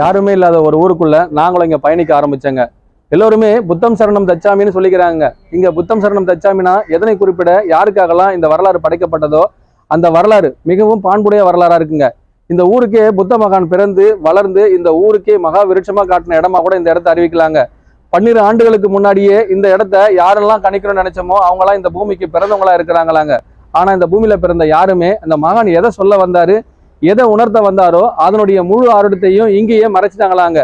யாருமே இல்லாத ஒரு ஊருக்குள்ள நாங்களும் இங்க பயணிக்க ஆரம்பிச்சேங்க. எல்லோருமே புத்தம் சரணம் தச்சாமின்னு சொல்லிக்கிறாங்க. இங்க புத்தம் சரணம் தச்சாமினா எதனை குறிப்பிட யாருக்காகலாம் இந்த வரலாறு படைக்கப்பட்டதோ அந்த வரலாறு மிகவும் பான்புடைய வரலாறா இருக்குங்க. இந்த ஊருக்கே புத்த மகான் பிறந்து வளர்ந்து இந்த ஊருக்கே மகா விருட்சமா காட்டின இடமா கூட இந்த இடத்த அறிவிக்கலாங்க. பன்னிரு ஆண்டுகளுக்கு முன்னாடியே இந்த இடத்த யாரெல்லாம் கணிக்கணும்னு நினைச்சோமோ அவங்களாம் இந்த பூமிக்கு பிறந்தவங்களா இருக்கிறாங்களாங்க. ஆனா இந்த பூமியில பிறந்த யாருமே அந்த மகான் எதை சொல்ல வந்தாரு? எதை உணர்த்த வந்தாரோ அதனுடைய முழு ஆருடத்தையும் இங்கேயே மறைச்சிட்டாங்களாங்க.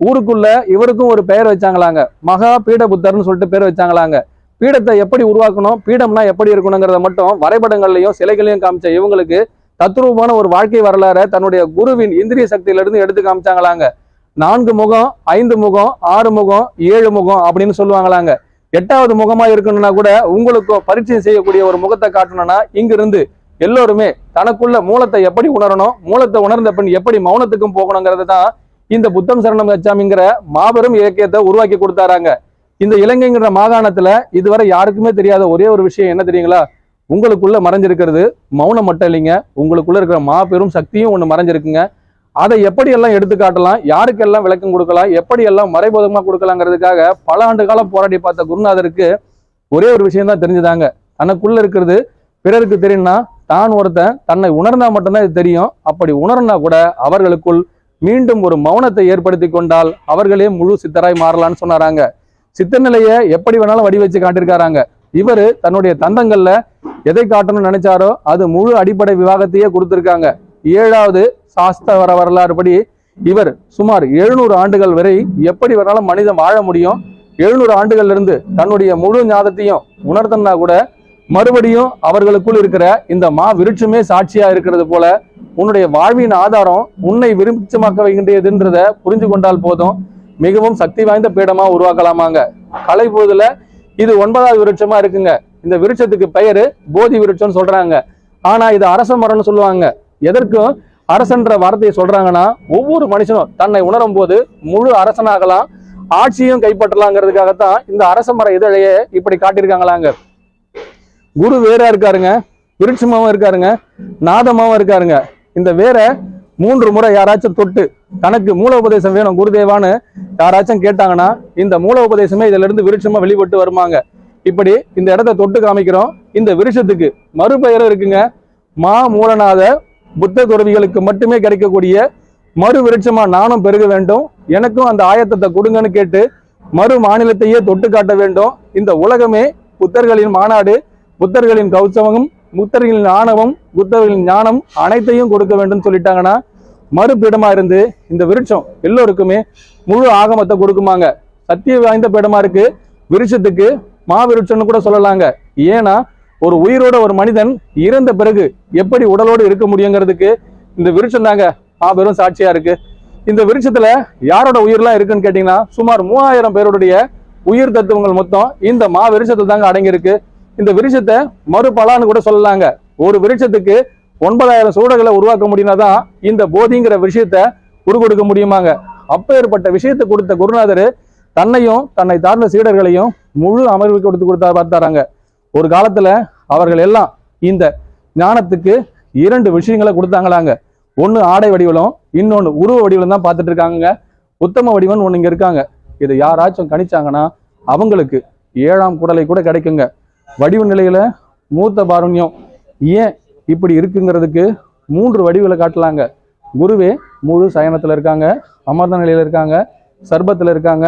ஊருக்குள்ள இவருக்கும் ஒரு பெயர் வச்சாங்களாங்க. மகா பீட புத்தர்னு சொல்லிட்டு பேர் வச்சாங்களாங்க. பீடத்தை எப்படி உருவாக்கணும் பீடம்னா எப்படி இருக்கணுங்கிறத மட்டும் வரைபடங்கள்லையும் சிலைகளையும் காமிச்ச இவங்களுக்கு தத்ரூபமான ஒரு வாழ்க்கை வரலாற தன்னுடைய குருவின் இந்திரிய சக்தியிலிருந்து எடுத்து காமிச்சாங்களாங்க. நான்கு முகம் ஐந்து முகம் ஆறு முகம் ஏழு முகம் அப்படின்னு சொல்லுவாங்களாங்க. எட்டாவது முகமா இருக்கணும்னா கூட உங்களுக்கும் பரிச்சயம் செய்யக்கூடிய ஒரு முகத்தை காட்டணும்னா இங்கிருந்து எல்லோருமே தனக்குள்ள மூலத்தை எப்படி உணரணும் மூலத்தை உணர்ந்த பின் எப்படி மௌனத்துக்கும் போகணுங்கிறது தான் இந்த புத்தம் சரணம் கச்சாமிங்கிற மாபெரும் இலக்கியத்தை உருவாக்கி கொடுத்தாராங்க. இந்த இலங்கைங்கிற மாகாணத்துல இதுவரை யாருக்குமே தெரியாத ஒரே ஒரு விஷயம் என்ன தெரியுங்களா? உங்களுக்குள்ள மறைஞ்சிருக்கிறது மௌனம் மட்டும் இல்லைங்க. உங்களுக்குள்ள இருக்கிற மாபெரும் சக்தியும் ஒன்று மறைஞ்சிருக்குங்க. அதை எப்படி எல்லாம் யாருக்கெல்லாம் விளக்கம் கொடுக்கலாம் எப்படி எல்லாம் மறைபோதமா கொடுக்கலாங்கிறதுக்காக பல ஆண்டு காலம் போராடி பார்த்த குருநாதருக்கு ஒரே ஒரு விஷயம் தான் தெரிஞ்சுதாங்க. தனக்குள்ள இருக்கிறது பிறருக்கு தெரியும்னா தான் ஒருத்தன் தன்னை உணர்ந்தா மட்டும்தான் இது தெரியும். அப்படி உணர்னா கூட அவர்களுக்குள் மீண்டும் ஒரு மௌனத்தை ஏற்படுத்தி கொண்டால் அவர்களே முழு சித்தராய் மாறலாம்னு சொன்னாராங்க. சித்த நிலையை எப்படி வேணாலும் வடிவச்சு காட்டியிருக்காராங்க. இவர் தன்னுடைய தந்தங்கள்ல எதை காட்டணும்னு நினைச்சாரோ அது முழு அடிப்படை விவாகத்தையே கொடுத்திருக்காங்க. ஏழாவது சாஸ்திர வர வரலாறு படி இவர் சுமார் எழுநூறு ஆண்டுகள் வரை எப்படி வேணாலும் மனிதன் வாழ முடியும்? எழுநூறு ஆண்டுகள்ல இருந்து தன்னுடைய முழு ஞாதத்தையும் உணர்த்தன்னா கூட மறுபடியும் அவர்களுக்குள் இருக்கிற இந்த மா விருட்சமே சாட்சியா இருக்கிறது போல உன்னுடைய வாழ்வின் ஆதாரம் உன்னை விருட்சமாக்க வைக்கின்றதுன்றத புரிஞ்சு கொண்டால் போதும். மிகவும் சக்தி வாய்ந்த பீடமா உருவாக்கலாமாங்க. கலை போதுல இது ஒன்பதாவது விருட்சமா இருக்குங்க. இந்த விருட்சத்துக்கு பெயரு போதி விருட்சம்னு சொல்றாங்க. ஆனா இது அரச மரம்னு சொல்லுவாங்க. எதற்கும் அரசன்ற வார்த்தையை சொல்றாங்கன்னா ஒவ்வொரு மனுஷனும் தன்னை உணரும் போது முழு அரசனாகலாம் ஆட்சியும் கைப்பற்றலாங்கிறதுக்காகத்தான் இந்த அரச மர இதழையே இப்படி காட்டியிருக்காங்களாங்க. குரு வேறா இருக்காருங்க. விருட்சமாவும் இருக்காருங்க. நாதமாவும் இருக்காருங்க. இந்த வேற மூன்று முறை யாராச்சும் தொட்டு தனக்கு மூல உபதேசம் வேணும் குருதேவான்னு யாராச்சும் கேட்டாங்கன்னா இந்த மூல உபதேசமே இதுல இருந்து விருட்சமா வெளிப்பட்டு வருமாங்க. இப்படி இந்த இடத்த தொட்டு காமிக்கிறோம். இந்த விருட்சத்துக்கு மறுபெயரும் இருக்குங்க. மா மூலநாத புத்த துறவிகளுக்கு மட்டுமே கிடைக்கக்கூடிய மறு விருட்சமா நானும் பெருக வேண்டும். எனக்கும் அந்த ஆயத்தத்தை கொடுங்கன்னு கேட்டு மறு மாநிலத்தையே தொட்டு காட்ட வேண்டும். இந்த உலகமே புத்தர்களின் மாநாடு. புத்தர்களின் கௌசவம் புத்தர்களின் ஆணவம் புத்தர்களின் ஞானம் அனைத்தையும் கொடுக்க வேண்டும் சொல்லிட்டாங்கன்னா மறுபீடமா இருந்து இந்த விருட்சம் எல்லோருக்குமே முழு ஆகமத்தை கொடுக்குமாங்க. சத்திய வாய்ந்த பீடமா இருக்கு. விருட்சத்துக்கு மாவிருட்சம்னு கூட சொல்லலாங்க. ஏன்னா ஒரு உயிரோட ஒரு மனிதன் இறந்த பிறகு எப்படி உடலோடு இருக்க முடியுங்கிறதுக்கு இந்த விருட்சம் தாங்க மாபெரும் சாட்சியா இருக்கு. இந்த விருட்சத்துல யாரோட உயிர்லாம் இருக்குன்னு கேட்டீங்கன்னா சுமார் மூவாயிரம் பேருடைய உயிர் தத்துவங்கள் மொத்தம் இந்த மா விருட்சத்தை தாங்க அடங்கியிருக்கு. இந்த விருட்சத்தை மறுபலான்னு கூட சொல்லலாங்க. ஒரு விருட்சத்துக்கு ஒன்பதாயிரம் சூடகளை உருவாக்க முடியும்னா தான் இந்த போதிங்கிற விஷயத்த உருக்கொடுக்க முடியுமாங்க. அப்பேற்பட்ட விஷயத்தை கொடுத்த குருநாதர் தன்னையும் தன்னை சார்ந்த சீடர்களையும் முழு அமர்வு கொடுத்து கொடுத்தா பார்த்தாராங்க. ஒரு காலத்துல அவர்கள் எல்லாம் இந்த ஞானத்துக்கு இரண்டு விஷயங்களை கொடுத்தாங்களாங்க. ஒன்று ஆடை வடிவலும் இன்னொன்னு உருவ வடிவலும் தான் பார்த்துட்டு இருக்காங்க உத்தம வடிவன் ஒன்று இங்க இருக்காங்க. இதை யாராச்சும் கணிச்சாங்கன்னா அவங்களுக்கு ஏழாம் குடலை கூட கிடைக்குங்க. வடிவ நிலையில மூத்த பாருண்யம் ஏன் இப்படி இருக்குங்கிறதுக்கு மூன்று வடிவுகளை காட்டலாங்க. குருவே முழு சயனத்துல இருக்காங்க அமர்ந்த நிலையில இருக்காங்க சர்பத்துல இருக்காங்க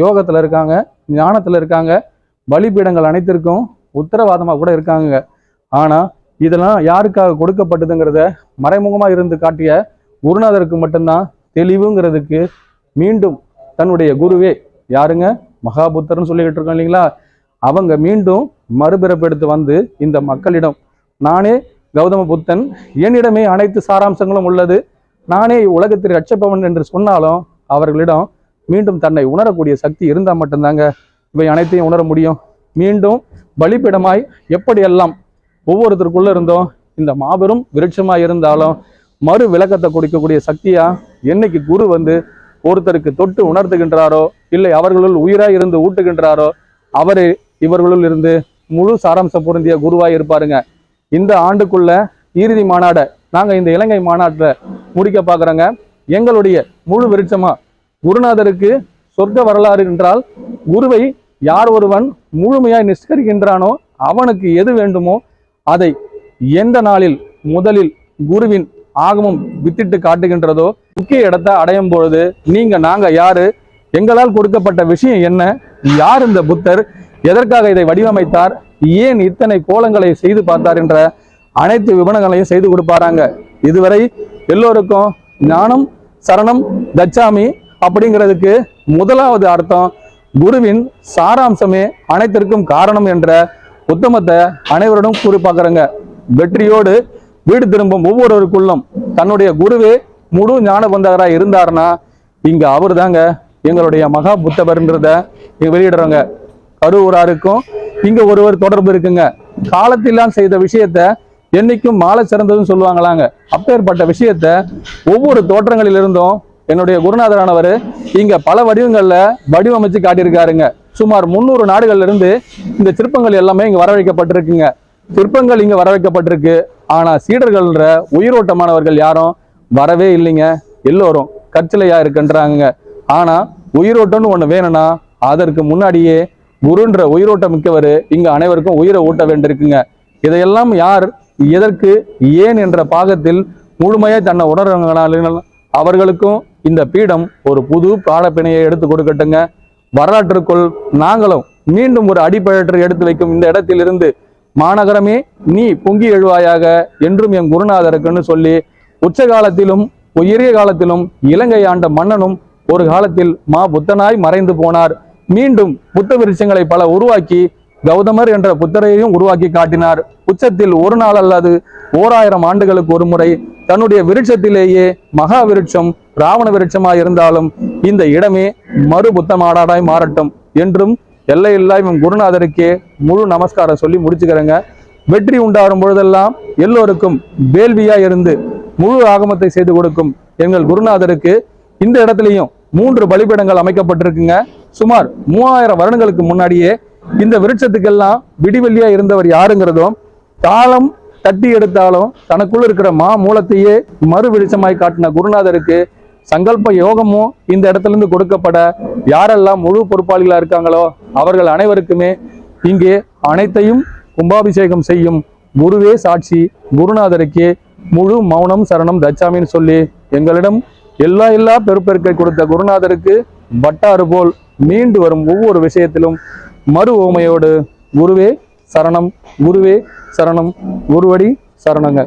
யோகத்துல இருக்காங்க ஞானத்துல இருக்காங்க. பலிபீடங்கள் அனைத்திற்கும் உத்தரவாதமா கூட இருக்காங்க ஆனா இதெல்லாம் யாருக்காக கொடுக்கப்பட்டதுங்கிறத மறைமுகமா இருந்து காட்டிய குருநாதருக்கு மட்டும்தான் தெளிவுங்கிறதுக்கு மீண்டும் தன்னுடைய குருவே யாருங்க? மகாபுத்தர்னு சொல்லிக்கிட்டு இருக்கோம் இல்லைங்களா? அவங்க மீண்டும் மறுபிறப்பெடுத்து வந்து இந்த மக்களிடம் நானே கௌதம புத்தன் என்னிடமே அனைத்து சாராம்சங்களும் உள்ளது. நானே உலகத்தில் ரட்சப்பவன் என்று சொன்னாலும் அவர்களிடம் மீண்டும் தன்னை உணரக்கூடிய சக்தி இருந்தால் மட்டும்தாங்க இவை அனைத்தையும் உணர முடியும். மீண்டும் பலிப்பிடமாய் எப்படியெல்லாம் ஒவ்வொருத்தருக்குள்ள இருந்தோம் இந்த மாபெரும் விருட்சமாக இருந்தாலும் மறு விளக்கத்தை கொடுக்கக்கூடிய சக்தியா என்னைக்கு குரு வந்து ஒருத்தருக்கு தொட்டு உணர்த்துகின்றாரோ இல்லை அவர்களுள் உயிராய் இருந்து ஊட்டுகின்றாரோ அவரே இவர்களுள் இருந்து முழு சாராம்சம் பொருந்திய குருவாய் இருப்பாருங்க. இந்த ஆண்டுக்குள்ள இறுதி மாநாடை நாங்க இந்த இலங்கை மாநாட்டில் முடிக்க பார்க்குறோங்க எங்களுடைய முழு விருட்சமா குருநாதருக்கு சொர்க்க வரலாறு என்றால் குருவை யார் ஒருவன் முழுமையாய் நிஷ்கரிக்கின்றானோ அவனுக்கு எது வேண்டுமோ அதை எந்த நாளில் முதலில் குருவின் ஆகமும் வித்திட்டு காட்டுகின்றதோ முக்கிய இடத்தை அடையும் பொழுது நீங்க நாங்க யாரு எங்களால் கொடுக்கப்பட்ட விஷயம் என்ன யார் இந்த புத்தர் எதற்காக இதை வடிவமைத்தார்? ஏன் இத்தனை கோலங்களை செய்து பார்த்தார் என்ற அனைத்து விபணங்களையும் செய்து கொடுப்பாராங்க. இதுவரை எல்லோருக்கும் ஞானம் சரணம் தச்சாமி அப்படிங்கிறதுக்கு முதலாவது அர்த்தம் குருவின் சாராம்சமே அனைத்திற்கும் காரணம் என்ற உத்தமத்தை அனைவரிடம் கூறி பார்க்குறங்க. வெற்றியோடு வீடு திரும்பும் ஒவ்வொருவருக்குள்ளும் தன்னுடைய குருவே முழு ஞான பந்தகராக இருந்தாருன்னா இங்கே அவர் தாங்க எங்களுடைய மகா புத்தகர்ன்றத வெளியிடுறோங்க. கருவூராருக்கும் இங்க ஒருவர் தொடர்பு இருக்குங்க. காலத்திலாம் செய்த விஷயத்த என்னைக்கும் மாலை சிறந்ததுன்னு சொல்லுவாங்களாங்க. அப்பேற்பட்ட விஷயத்த ஒவ்வொரு தோற்றங்களிலிருந்தும் என்னுடைய குருநாதரானவர் இங்க பல வடிவங்கள்ல வடிவமைச்சு காட்டியிருக்காருங்க. சுமார் முந்நூறு நாடுகள்ல இருந்து இந்த சிற்பங்கள் எல்லாமே இங்க வரவழைக்கப்பட்டிருக்குங்க. சிற்பங்கள் இங்க வரவைக்கப்பட்டிருக்கு ஆனா சீடர்கள்ன்ற உயிரோட்டமானவர்கள் யாரும் வரவே இல்லைங்க. எல்லோரும் கற்சிலையா இருக்குன்றாங்க ஆனா உயிரோட்டம்னு ஒண்ணு வேணும்னா அதற்கு முன்னாடியே குருன்ற உயிரோட்டம் மிக்கவர் இங்கு அனைவருக்கும் உயிரை ஊட்ட வேண்டியிருக்குங்க. இதையெல்லாம் யார் எதற்கு ஏன் என்ற பாகத்தில் முழுமையாக தன்னை உணர்றவங்களால அவர்களுக்கும் இந்த பீடம் ஒரு புது பாடப்பிணையை எடுத்து கொடுக்கட்டுங்க. வரலாற்றுக்குள் நாங்களும் மீண்டும் ஒரு அடிப்பழற்று எடுத்து வைக்கும் இந்த இடத்திலிருந்து மாநகரமே நீ பொங்கி எழுவாயாக என்றும் என் குருநாதருக்குன்னு சொல்லி உச்ச காலத்திலும் உயரிய காலத்திலும் இலங்கை ஆண்ட மன்னனும் ஒரு காலத்தில் மா புத்தனாய் மறைந்து போனார். மீண்டும் புத்த விருட்சங்களை பல உருவாக்கி கௌதமர் என்ற புத்தரையும் உருவாக்கி காட்டினார். உச்சத்தில் ஒரு நாள் அல்லது ஓராயிரம் ஆண்டுகளுக்கு ஒரு முறை தன்னுடைய விருட்சத்திலேயே மகா விருட்சம் ராவண விருட்சமாய் இருந்தாலும் இந்த இடமே மறு புத்த மாடாடாய் மாறட்டும் என்றும் எல்லையில்லா இவன் குருநாதருக்கே முழு நமஸ்காரம் சொல்லி முடிச்சுக்கிறேங்க. வெற்றி உண்டாகும் பொழுதெல்லாம் எல்லோருக்கும் வேள்வியா இருந்து முழு ஆகமத்தை செய்து கொடுக்கும் எங்கள் குருநாதருக்கு இந்த இடத்துலையும் மூன்று பலிபீடங்கள் அமைக்கப்பட்டிருக்குங்க. சுமார் மூவாயிரம் வருடங்களுக்கு முன்னாடியே இந்த விருட்சத்துக்கெல்லாம் விடிவெள்ளியா இருந்தவர் யாருங்கிறதும் காலம் தட்டி எடுத்தாலும் தனக்குள்ள இருக்கிற மா மூலத்தையே மறு விருட்சமாய் காட்டின குருநாதருக்கு சங்கல்ப யோகமும் இந்த இடத்துல இருந்து கொடுக்கப்பட யாரெல்லாம் முழு பொறுப்பாளிகளா இருக்காங்களோ அவர்கள் அனைவருக்குமே இங்கே அனைத்தையும் கும்பாபிஷேகம் செய்யும் குருவே சாட்சி குருநாதருக்கே முழு மௌனம் சரணம் தச்சாமின்னு சொல்லி எங்களிடம் எல்லா எல்லா பெருப்பெருக்கை கொடுத்த குருநாதருக்கு பட்டாறு போல் மீண்டு வரும் ஒவ்வொரு விஷயத்திலும் மறு ஓமையோடு குருவே சரணம் குருவே சரணம் குருவடி சரணங்க